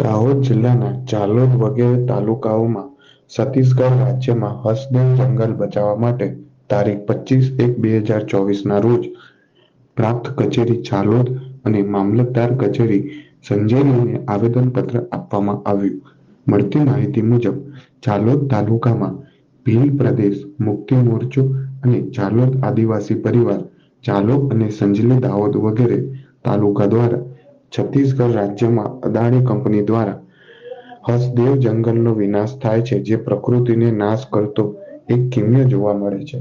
દાહોદ જિલ્લાના જાલોદ વગેરે તાલુકાઓમાં છત્તીસગઢ રાજ્યમાં હસદેવ જંગલ બચાવવા માટે તારીખ પચીસ એક બે હજાર ચોવીસના રોજ પ્રાપ્ત કચેરી જાલોદ અને મામલતદાર કચેરી સંજેલીને આવેદનપત્ર આપવામાં આવ્યું. મળતી માહિતી મુજબ જાલોદ તાલુકામાં ભીલ પ્રદેશ, મુક્તિ મોરચો અને ઝાલોદ આદિવાસી પરિવાર જાલોદ અને સંજલી દાહોદ વગેરે તાલુકા દ્વારા છત્તીસગઢ રાજ્યમાં અદાણી કંપની દ્વારા હસદેવ જંગલનો વિનાશ થાય છે, જે પ્રકૃતિને નાશ કરતો એક કિમ્ય જોવા મળે છે.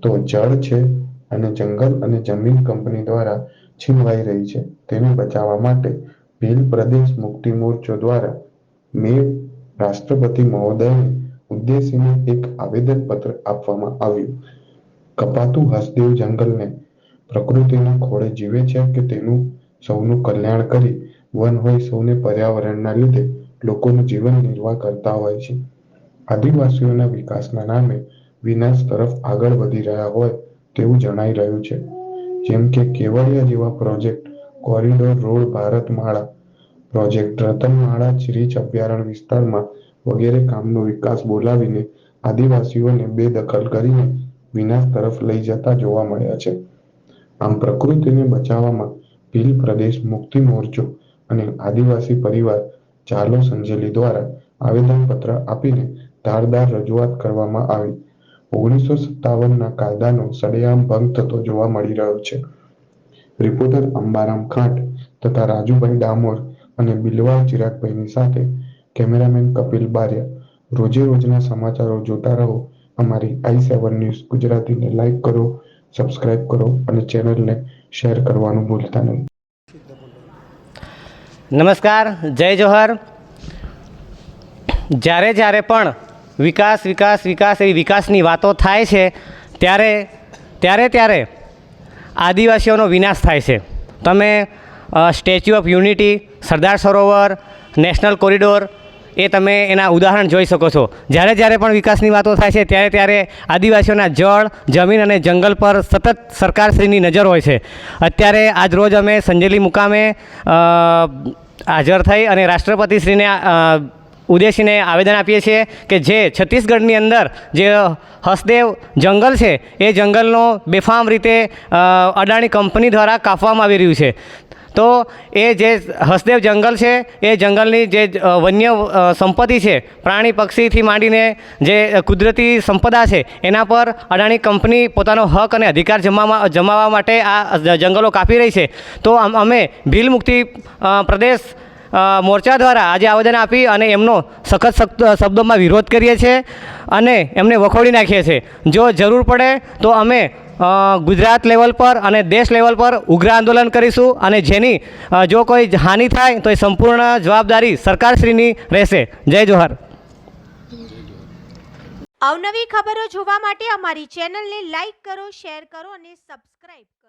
તો જળ છે અને જંગલ અને જમીન કંપની દ્વારા છીનવાઈ રહી છે. તેને બચાવવા માટે ભીલ પ્રદેશ મુક્તિ મોરચો દ્વારા મે રાષ્ટ્રપતિ મહોદયને ઉદ્દેશીને એક આવેદન પત્ર આપવામાં આવ્યું. કપાતું હસદેવ જંગલને પ્રકૃતિના ખોળે જીવે છે કે તેનું સૌનું કલ્યાણ કરી વન હોય સૌને પર્યાવરણના લીધે લોકોનું જીવન નિર્વાહ કરતા હોય છે. આદિવાસીઓના વિકાસના નામે વિનાશ તરફ આગળ વધી રહ્યા હોય તેવું જણાઈ રહ્યું છે. જેમ કે કેવડિયા જેવા project, corridor road Bharatmala project Ratanmala ચીરીચ અભયારણ્ય વિસ્તારમાં વગેરે કામનો વિકાસ બોલાવીને આદિવાસીઓને બેદખલ કરીને વિનાશ તરફ લઈ જતા જોવા મળ્યા છે. આમ પ્રકૃતિને બચાવવામાં ભીલ પ્રદેશ મુક્તિ મોરચો અને આદિવાસી પરિવાર ચાલો સંજેલી દ્વારા આવેદનપત્ર આપીને ધારદાર રજૂઆત કરવામાં આવી. ઓગણીસો સત્તાવનના કાયદાનો સડેઆમ ભંગ થતો જોવા મળી રહ્યો છે. રિપોર્ટર અંબારામ ખાંટ તથા રાજુભાઈ ડામોર અને બિલવા ચિરાગભાઈની સાથે કેમેરામેન કપિલ બારિયા. રોજે રોજના સમાચારો જોતા રહો અમારી આઈ સેવન ન્યૂઝ ગુજરાતીને લાઈક કરો સબસ્ક્રાઇબ કરો અને ચેનલને શેર કરવાનું ભૂલતા નહીં. નમસ્કાર, જય જોહર. જ્યારે જ્યારે પણ વિકાસ વિકાસ વિકાસ એવી વિકાસની વાતો થાય છે, ત્યારે ત્યારે ત્યારે આદિવાસીઓનો વિનાશ થાય છે. તમે statue of unity, Sardar Sarovar, national corridor એ તમે એના ઉદાહરણ જોઈ શકો છો. જ્યારે જ્યારે પણ વિકાસની વાતો થાય છે, ત્યારે ત્યારે આદિવાસીઓના જળ, જમીન અને જંગલ પર સતત સરકારશ્રીની નજર હોય છે. અત્યારે આજ રોજ અમે સંજેલી મુકામે હાજર થઈ અને રાષ્ટ્રપતિશ્રીને ઉદ્દેશીને આવેદન આપીએ છીએ કે જે છત્તીસગઢની અંદર જે હસદેવ જંગલ છે, એ જંગલનો બેફામ રીતે અડાણી કંપની દ્વારા કાપવામાં આવી રહ્યું છે. તો એ જે હસદેવ જંગલ છે, એ જંગલની જે વન્ય સંપત્તિ છે, પ્રાણી પક્ષીથી માંડીને જે કુદરતી સંપદા છે, એના પર અદાણી કંપની પોતાનો હક અને અધિકાર જમાવા જમાવવા માટે આ જંગલો કાપી રહી છે. તો અમે ભીલ મુક્તિ પ્રદેશ મોરચા દ્વારા આજે આવેદન આપી અને એમનો સખત શબ્દોમાં વિરોધ કરીએ છીએ અને એમને વખોડી નાખીએ છીએ. જો જરૂર પડે તો અમે ગુજરાત લેવલ પર અને દેશ લેવલ પર ઉગ્ર આંદોલન કરીશું અને જેની જો કોઈ હાનિ થાય તો એ સંપૂર્ણ જવાબદારી સરકારશ્રીની રહેશે. જય જોહર. અવનવી ખબરો જોવા માટે અમારી ચેનલને લાઈક કરો, શેર કરો અને સબસ્ક્રાઇબ કરો.